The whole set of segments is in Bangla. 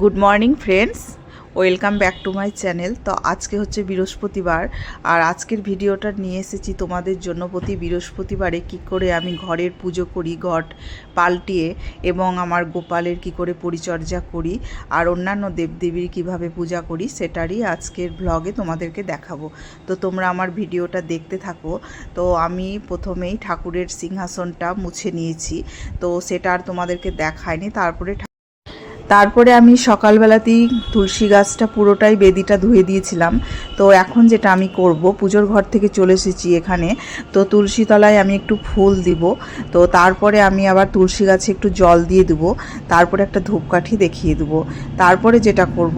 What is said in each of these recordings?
Good morning friends welcome back to my channel তো আজকে হচ্ছে বৃহস্পতিবার, আর আজকের ভিডিওটা নিয়ে এসেছি তোমাদের জন্য প্রতি বৃহস্পতিবারে কি করে আমি ঘরের পুজো করি, ঘট পাল্টিয়ে, এবং আমার গোপালের কি করে পরিচর্যা করি, আর অন্যান্য দেবদেবীর কীভাবে পূজা করি, সেটারই আজকের ব্লগে তোমাদেরকে দেখাবো। তো তোমরা আমার ভিডিওটা দেখতে থাকো। তো আমি প্রথমেই ঠাকুরের সিংহাসনটা মুছে নিয়েছি। তো সেটা আর তোমাদেরকে দেখায়নি তারপরে তারপরে আমি সকালবেলাতেই তুলসী গাছটা পুরোটাই বেদিটা ধুয়ে দিয়েছিলাম। তো এখন যেটা আমি করব, পুজোর ঘর থেকে চলে এসেছি এখানে। তো তুলসী তলায় আমি একটু ফুল দিব। তো তারপরে আমি আবার তুলসী গাছে একটু জল দিয়ে দেবো। তারপরে একটা ধূপকাঠি দেখিয়ে দেবো। তারপরে যেটা করব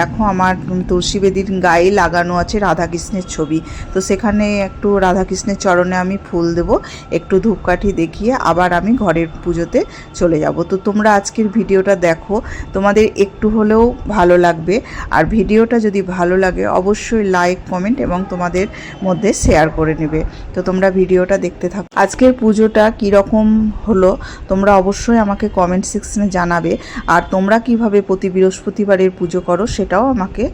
দেখো আমার তুলসী বেদির গায়ে লাগানো আছে রাধাকৃষ্ণের ছবি। তো সেখানে একটু রাধাকৃষ্ণের চরণে আমি ফুল দেব, একটু ধূপকাঠি দেখিয়ে আবার আমি ঘরের পুজোতে চলে যাব। তো তোমরা আজকের ভিডিওটা দেখো। তোমাদের একটু হলেও ভালো লাগবে। আর ভিডিওটা যদি ভালো লাগে, অবশ্যই লাইক কমেন্ট এবং তোমাদের মধ্যে শেয়ার করে নেবে। তো তোমরা ভিডিওটা দেখতে থাকো। আজকের পুজোটা কীরকম হলো, তোমরা অবশ্যই আমাকে কমেন্ট সেকশনে জানাবে। আর তোমরা কীভাবে প্রতি বৃহস্পতিবারের পুজো করো, সেটাও আমাকে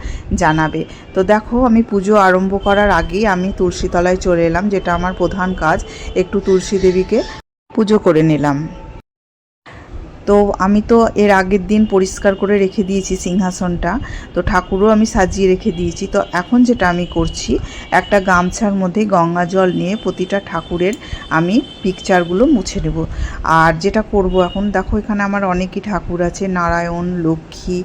জানাবে। তো দেখো, আমি পুজো আরম্ভ করার আগেই আমি তুলসীতলায় চলে এলাম, যেটা আমার প্রধান কাজ। একটু তুলসী দেবীকে পুজো করে নিলাম। তো আমি তো এর আগের দিন পরিষ্কার করে রেখে দিয়েছি সিংহাসনটা। তো ঠাকুরও আমি সাজিয়ে রেখে দিয়েছি। তো এখন যেটা আমি করছি, একটা গামছার মধ্যে গঙ্গা জল নিয়ে প্রতিটা ঠাকুরের আমি পিকচারগুলো মুছে নেব। আর যেটা করব এখন, দেখো এখানে আমার অনেকই ঠাকুর আছে। নারায়ণ, লক্ষ্মী,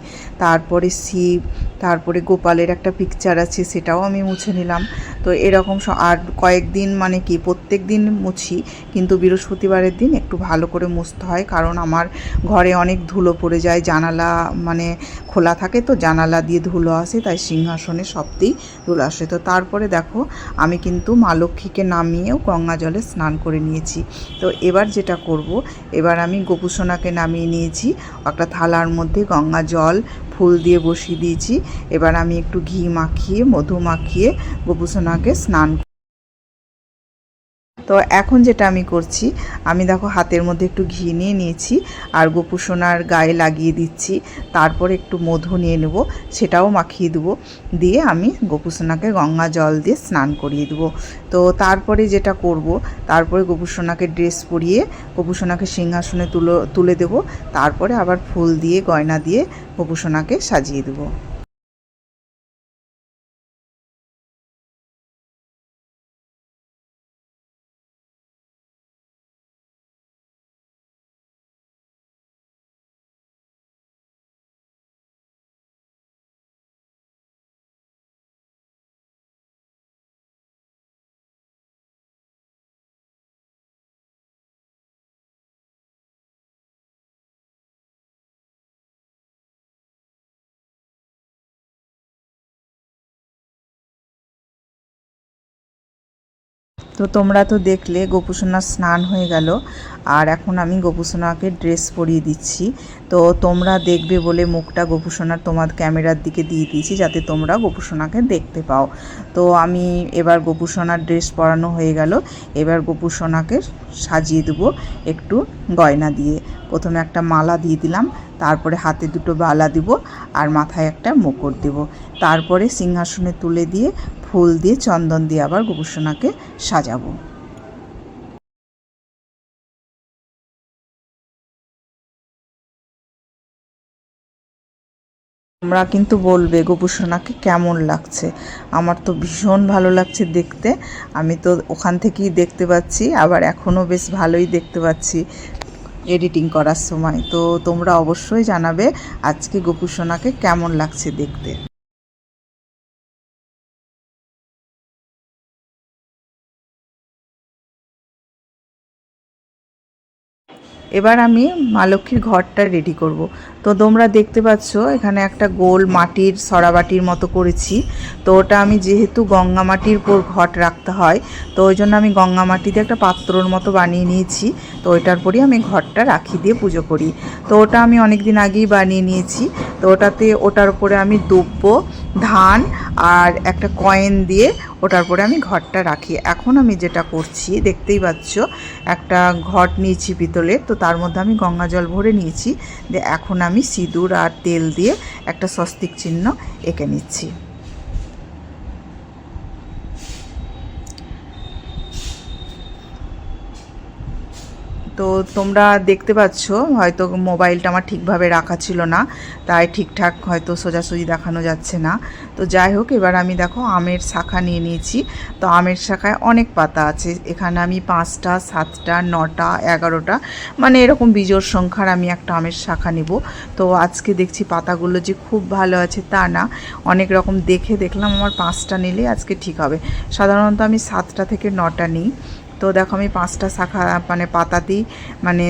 তারপরে শিব, তারপরে গোপালের একটা পিকচার আছে, সেটাও আমি মুছে নিলাম। তো এরকম আর কয়েকদিন মানে কি প্রত্যেক দিন মুছি, কিন্তু বৃহস্পতিবারের দিন একটু ভালো করে মুছতে হয়। কারণ আমার ঘরে অনেক ধুলো পড়ে যায়, জানালা মানে খোলা থাকে তো, জানালা দিয়ে ধুলো আসে, তাই সিংহাসনে সবতেই ধুলো আসে। তো তারপরে দেখো, আমি কিন্তু মা লক্ষ্মীকে নামিয়েও গঙ্গা জলে স্নান করে নিয়েছি। তো এবার যেটা করব, এবার আমি গোপুসোনাকে নামিয়ে নিয়েছি, একটা থালার মধ্যে গঙ্গা জল, ফুল দিয়ে বসিয়ে দিয়েছি। এবার আমি একটু ঘি মাখিয়ে, মধু মাখিয়ে গোপুসোনাকে স্নান তো এখন যেটা আমি করছি, আমি দেখো হাতের মধ্যে একটু ঘি নিয়ে নিয়েছি, আর গোপুসোনার গায়ে লাগিয়ে দিচ্ছি, তারপর একটু মধু নিয়ে নেব, সেটাও মাখিয়ে দেবো, দিয়ে আমি গোপুসোনাকে গঙ্গা জল দিয়ে স্নান করিয়ে দেবো। তো তারপরে যেটা করব, তারপরে গোপুসোনাকে ড্রেস পরিয়ে গোপুসোনাকে সিংহাসনে তুলো, তুলে দেবো, তারপরে আবার ফুল দিয়ে, গয়না দিয়ে গোপুসোনাকে সাজিয়ে দেবো। তো তোমরা তো দেখলে গোপুসোনার স্নান হয়ে গেল, আর এখন আমি গোপুসোনাকে ড্রেস পরিয়ে দিচ্ছি। তো তোমরা দেখবে বলে মুখটা গোপুসোনার তোমার ক্যামেরার দিকে দিয়ে দিয়েছি, যাতে তোমরা গোপুসোনাকে দেখতে পাও। তো আমি এবার গোপুসোনার ড্রেস পরানো হয়ে গেল, এবার গোপুসোনাকে সাজিয়ে দেবো একটু গয়না দিয়ে। প্রথমে একটা মালা দিয়ে দিলাম, তারপরে হাতে দুটো বালা দিব, আর মাথায় একটা মুকুট দেব। তারপরে সিংহাসনে তুলে দিয়ে ফুল দিয়ে চন্দন দিয়ে আবার গোপুসোনাকে সাজাবো। তোমরা কিন্তু বলবে গোপুসোনাকে কেমন লাগছে? আমার তো ভীষণ ভালো লাগছে দেখতে। আমি তো ওখান থেকেই দেখতে পাচ্ছি, আবার এখনও বেশ ভালোই দেখতে পাচ্ছি এডিটিং করার সময়। তো তোমরা অবশ্যই জানাবে আজকে গোপুসোনাকে কেমন লাগছে দেখতে। এবার আমি মা লক্ষ্মীর ঘরটা রেডি করব। তো তোমরা দেখতে পাচ্ছ, এখানে একটা গোল মাটির সরাবাটির মতো করেছি। তো ওটা আমি যেহেতু গঙ্গা মাটির উপর ঘট রাখতে হয়, তো ওই জন্য আমি গঙ্গা মাটি দিয়ে একটা পাত্রর মতো বানিয়ে নিয়েছি। তো ওইটার পরই আমি ঘরটা রাখি দিয়ে পুজো করি। তো ওটা আমি অনেক দিন আগেই বানিয়ে নিয়েছি। তো ওটাতে, ওটার উপরে আমি দুব্ব ধান আর একটা কয়েন দিয়ে ওটার পরে আমি ঘরটা রাখি। এখন আমি যেটা করছি, দেখতেই পাচ্ছ, একটা ঘট নিয়েছি পিতলের তো তার মধ্যে আমি গঙ্গা জল ভরে নিয়েছি। দিয়ে এখন আমি সিঁদুর আর তেল দিয়ে একটা স্বস্তিক চিহ্ন এঁকে নিচ্ছি। তো তোমরা দেখতে পাচ্ছ, হয়তো মোবাইলটা আমার ঠিকভাবে রাখা ছিল না, তাই ঠিকঠাক হয়তো সোজাসুজি দেখানো যাচ্ছে না। তো যাই হোক, এবার আমি দেখো আমের শাখা নিয়ে নিয়েছি। তো আমের শাখায় অনেক পাতা আছে, এখানে আমি পাঁচটা, সাতটা, নটা, এগারোটা মানে এরকম বিজোড় সংখ্যার আমি একটা আমের শাখা নিব। তো আজকে দেখছি পাতাগুলো যে খুব ভালো আছে তা না, অনেক রকম দেখে দেখলাম আমার পাঁচটা নিলে আজকে ঠিক হবে। সাধারণত আমি সাতটা থেকে নটা নিই। তো দেখো আমি পাঁচটা শাখা মানে পাতা পাতাতেই মানে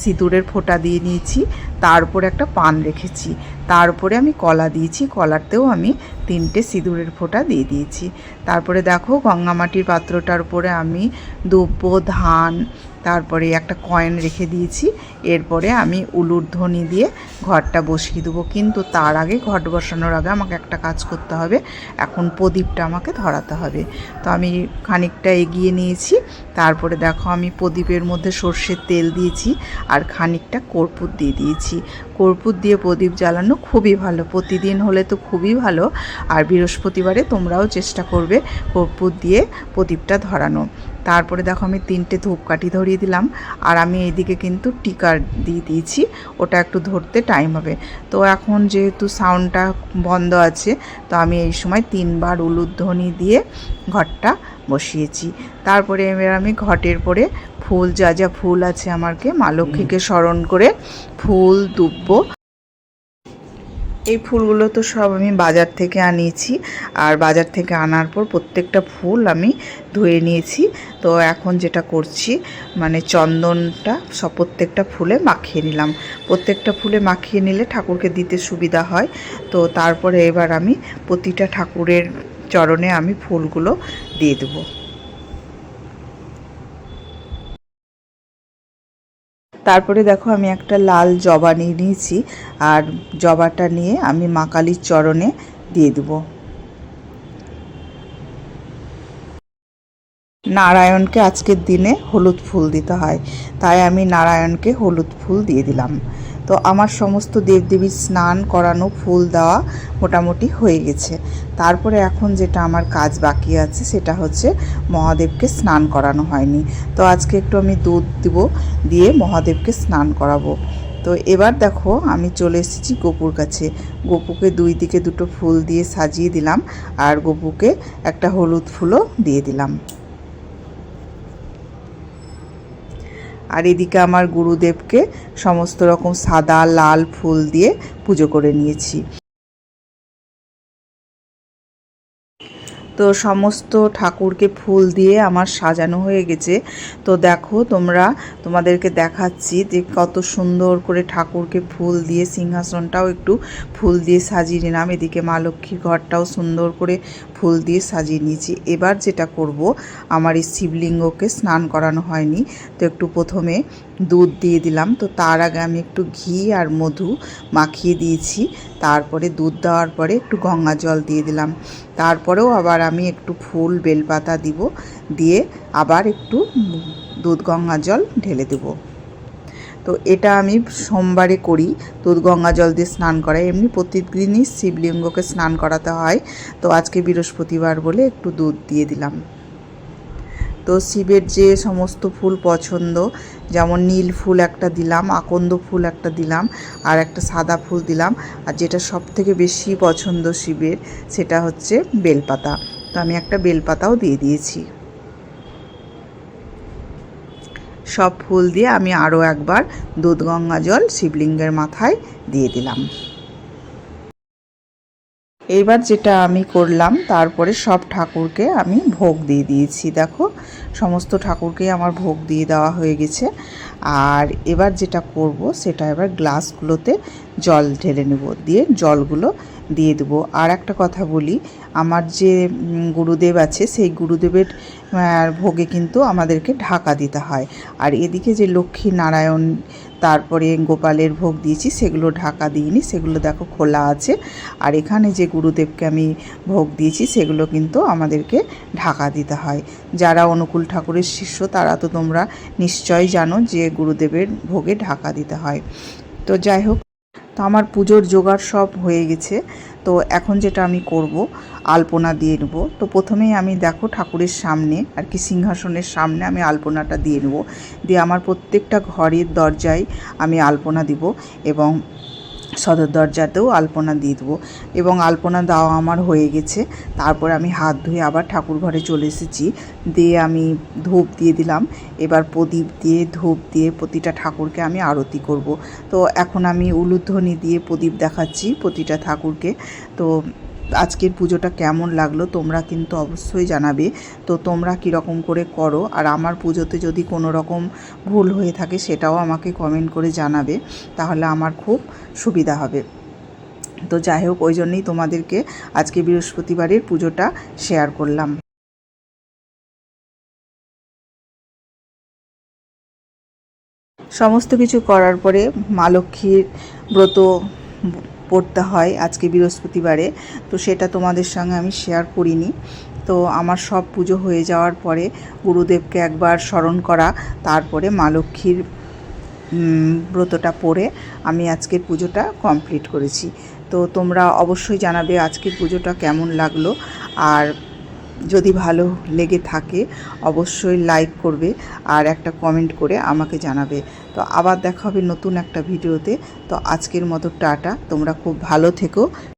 সিঁদুরের ফোঁটা দিয়ে নিয়েছি তার উপরে একটা পান রেখেছি। তার উপরে আমি কলা দিয়েছি কলারতেও আমি তিনটে সিঁদুরের ফোঁটা দিয়ে দিয়েছি। তারপরে দেখো গঙ্গামাটির পাত্রটার উপরে আমি দুব্য ধান, তারপরে একটা কয়েন রেখে দিয়েছি। এরপরে আমি উলুর ধ্বনি দিয়ে ঘরটা বসিয়ে দেবো। কিন্তু তার আগে ঘট বসানোর আগে আমাকে একটা কাজ করতে হবে। এখন প্রদীপটা আমাকে ধরাতে হবে। তো আমি খানিকটা এগিয়ে নিয়েছি। তারপরে দেখো আমি প্রদীপের মধ্যে সর্ষের তেল দিয়েছি আর খানিকটা কর্পূর দিয়ে দিয়েছি। কর্পূর দিয়ে প্রদীপ জ্বালানো খুবই ভালো। প্রতিদিন হলে তো খুবই ভালো। আর বৃহস্পতিবারে তোমরাও চেষ্টা করবে কর্পূর দিয়ে প্রদীপটা ধরানো। তারপরে দেখো আমি তিনটে ধূপকাঠি ধরিয়ে দিলাম। আর আমি এইদিকে কিন্তু টিকার দিয়ে দিয়েছি। ওটা একটু ধরতে টাইম হবে। তো এখন যেহেতু সাউন্ডটা বন্ধ আছে তো আমি এই সময় তিনবার উলুধ্বনি দিয়ে ঘরটা বসিয়েছি। তারপরে এবার আমি ঘটের পরে ফুল যা যা ফুল আছে আমাকে মা লক্ষ্মীকে স্মরণ করে ফুল দুব্ব এই ফুলগুলো তো সব আমি বাজার থেকে আনিয়েছি। আর বাজার থেকে আনার পর প্রত্যেকটা ফুল আমি ধুয়ে নিয়েছি। তো এখন যেটা করছি মানে চন্দনটা সব প্রত্যেকটা ফুলে মাখিয়ে নিলাম। প্রত্যেকটা ফুলে মাখিয়ে নিলে ঠাকুরকে দিতে সুবিধা হয়। তো তারপরে এবার আমি প্রতিটা ঠাকুরের চরণে আমি ফুলগুলো দিয়ে দেবো। তারপরে দেখো আমি একটা লাল জবা নিয়ে নিয়েছি, আর জবাটা নিয়ে আমি মা কালীর চরণে দিয়ে দেবো। নারায়ণকে আজকের দিনে হলুদ ফুল দিতে হয়, তাই আমি নারায়ণকে হলুদ ফুল দিয়ে দিলাম। তো আমার সমস্ত দেবদেবীর স্নান করানো ফুল দেওয়া মোটামুটি হয়ে গেছে। তারপরে এখন যেটা আমার কাজ বাকি আছে সেটা হচ্ছে মহাদেবকে স্নান করানো হয়নি। তো আজকে একটু আমি দুধ দিব, দিয়ে মহাদেবকে স্নান করাবো। তো এবার দেখো আমি চলে এসেছি গোপুর কাছে। গোপুকে দুই দিকে দুটো ফুল দিয়ে সাজিয়ে দিলাম আর গোপুকে একটা হলুদ ফুলও দিয়ে দিলাম। আর এদিকে আমার গুরুদেবকে সমস্ত রকম সাদা লাল ফুল দিয়ে পুজো করে নিয়েছি। তো সমস্ত ঠাকুরকে ফুল দিয়ে আমার সাজানো হয়ে গেছে। তো দেখো তোমরা, তোমাদেরকে দেখাচ্ছি যে কত সুন্দর করে ঠাকুরকে ফুল দিয়ে, সিংহাসনটাও একটু ফুল দিয়ে সাজিয়ে নিলাম। এদিকে মা লক্ষ্মীর ঘরটাও সুন্দর করে ফুল দিয়ে সাজিয়ে নিয়েছি। এবার যেটা করব, আমার এই শিবলিঙ্গকে স্নান করানো হয়নি, তো একটু প্রথমে দুধ দিয়ে দিলাম। তো তার আগে আমি একটু ঘি আর মধু মাখিয়ে দিয়েছি। তারপরে দুধ দেওয়ার পরে একটু গঙ্গা জল দিয়ে দিলাম। তারপরেও আবার আমি একটু ফুল, বেলপাতা দিব, দিয়ে আবার একটু দুধ গঙ্গা জল ঢেলে দেবো। তো এটা আমি সোমবারে করি, দুধ গঙ্গা জল দিয়ে স্নান করাই। এমনি প্রতিদিনই শিবলিঙ্গকে স্নান করাতে হয়। তো আজকে বৃহস্পতিবার বলে একটু দুধ দিয়ে দিলাম। তো শিবের যে সমস্ত ফুল পছন্দ, যেমন নীল ফুল একটা দিলাম, আকন্দ ফুল একটা দিলাম, আর একটা সাদা ফুল দিলাম, আর যেটা সব থেকে বেশি পছন্দ শিবের সেটা হচ্ছে বেলপাতা। তো আমি একটা বেলপাতাও দিয়ে দিয়েছি। সব ফুল দিয়ে আমি আরও একবার দুধ গঙ্গা জল শিবলিঙ্গের মাথায় দিয়ে দিলাম। এইবার যেটা আমি করলাম, তারপরে সব ঠাকুরকে আমি ভোগ দিয়ে দিয়েছি। দেখো, সমস্ত ঠাকুরকেই আমার ভোগ দিয়ে দেওয়া হয়ে গেছে। আর এবার যেটা করব, সেটা এবার গ্লাসগুলোতে জল ঢেলে নেব। দিয়ে জলগুলো দিয়ে দেবো। আর একটা কথা বলি, আমার যে গুরুদেব আছে, সেই গুরুদেবের ভোগে কিন্তু আমাদেরকে ঢাকা দিতে হয়। আর এদিকে যে লক্ষ্মী নারায়ণ তারপরে গোপালের ভোগ দিয়েছি, সেগুলো ঢাকা দিইনি, সেগুলো দেখো খোলা আছে। আর এখানে যে গুরুদেবকে আমি ভোগ দিয়েছি, সেগুলো কিন্তু আমাদেরকে ঢাকা দিতে হয়। যারা অনুকূল ঠাকুরের শিষ্য, তারা তো তোমরা নিশ্চয়ই জানো যে গুরুদেবের ভোগে ঢাকা দিতে হয়। তো যাই হোক আমার পুজোর জোগাড় সব হয়ে গেছে। তো এখন যেটা আমি করব, আলপনা দিয়ে নেব। তো প্রথমেই আমি দেখো ঠাকুরের সামনে আর কি সিংহাসনের সামনে আমি আলপনাটা দিয়ে নেব। দিয়ে আমার প্রত্যেকটা ঘরের দরজায় আমি আলপনা দিব এবং সদর দরজাতেও আলপনা দিয়ে দেবো। এবং আলপনা দেওয়া আমার হয়ে গেছে। তারপর আমি হাত ধুয়ে আবার ঠাকুর ঘরে চলে এসেছি। দিয়ে আমি ধূপ দিয়ে দিলাম। এবার প্রদীপ দিয়ে, ধূপ দিয়ে প্রতিটা ঠাকুরকে আমি আরতি করব। তো এখন আমি উলুধ্বনি দিয়ে প্রদীপ দেখাচ্ছি প্রতিটা ঠাকুরকে। তো আজকের পুজোটা কেমন লাগল তোমরা কিন্তু অবশ্যই জানাবে। তো তোমরা কীরকম করে করো, আর আমার পুজোতে যদি কোনো রকম ভুল হয়ে থাকে সেটাও আমাকে কমেন্ট করে জানাবে, তাহলে আমার খুব সুবিধা হবে। তো যাই হোক, ওই জন্যই তোমাদেরকে আজকে বৃহস্পতিবারের পুজোটা শেয়ার করলাম। সমস্ত কিছু করার পরে মা লক্ষ্মীর ব্রত পড়তে হয় আজকে বৃহস্পতিবারে, তো সেটা তোমাদের সঙ্গে আমি শেয়ার করিনি। তো আমার সব পুজো হয়ে যাওয়ার পরে গুরুদেবকে একবার স্মরণ করা, তারপরে মা লক্ষ্মীর ব্রতটা পড়ে আমি আজকের পুজোটা কমপ্লিট করেছি। তো তোমরা অবশ্যই জানাবে আজকের পুজোটা কেমন লাগল, আর যদি ভালো লেগে থাকে, অবশ্যই লাইক করবে আর একটা কমেন্ট করে আমাকে জানাবে। তো আবার দেখা হবে নতুন একটা ভিডিওতে তো আজকের মতো টাটা। তোমরা খুব ভালো থেকো।